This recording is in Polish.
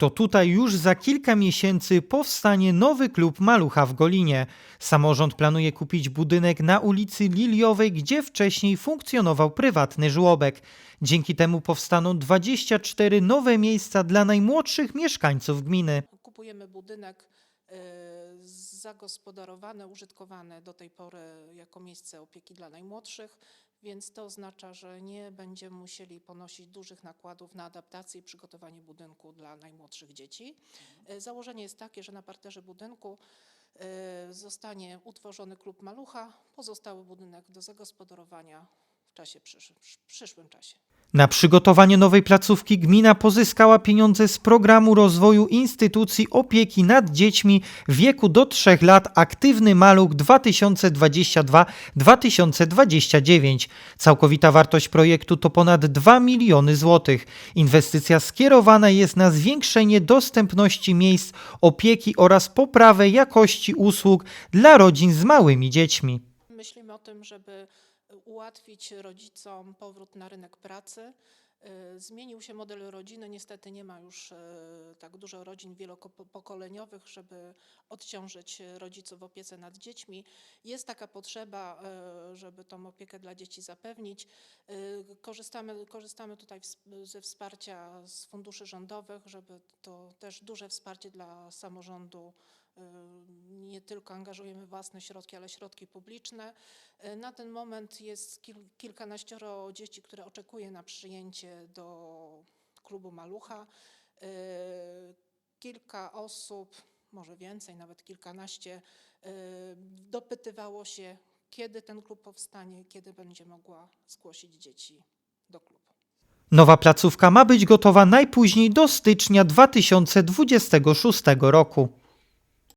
To tutaj już za kilka miesięcy powstanie nowy klub Malucha w Golinie. Samorząd planuje kupić budynek na ulicy Liliowej, gdzie wcześniej funkcjonował prywatny żłobek. Dzięki temu powstaną 24 nowe miejsca dla najmłodszych mieszkańców gminy. Kupujemy budynek e, zagospodarowany, użytkowany do tej pory jako miejsce opieki dla najmłodszych, więc to oznacza, że nie będziemy musieli ponosić dużych nakładów na adaptację i przygotowanie budynku dla najmłodszych dzieci. E, Założenie jest takie, że na parterze budynku e, zostanie utworzony klub malucha, pozostały budynek do zagospodarowania w czasie przyszłym, w przyszłym czasie. Na przygotowanie nowej placówki gmina pozyskała pieniądze z programu rozwoju instytucji opieki nad dziećmi w wieku do 3 lat Aktywny Maluch 2022-2029. Całkowita wartość projektu to ponad 2 miliony złotych. Inwestycja skierowana jest na zwiększenie dostępności miejsc opieki oraz poprawę jakości usług dla rodzin z małymi dziećmi. Myślimy o tym, żeby ułatwić rodzicom powrót na rynek pracy. Y, Zmienił się model rodziny. Niestety nie ma już y, tak dużo rodzin wielopokoleniowych, żeby odciążyć rodziców w opiece nad dziećmi. Jest taka potrzeba, y, żeby tą opiekę dla dzieci zapewnić. Korzystamy, korzystamy tutaj ze wsparcia z funduszy rządowych, żeby to też duże wsparcie dla samorządu. Y, Nie tylko angażujemy własne środki, ale środki publiczne. E, Na ten moment jest kil, kilkanaścioro dzieci, które oczekuje na przyjęcie do klubu Malucha. E, Kilka osób, może więcej, nawet kilkanaście, dopytywało się, kiedy ten klub powstanie, kiedy będzie mogła zgłosić dzieci do klubu. Nowa placówka ma być gotowa najpóźniej do stycznia 2026 roku.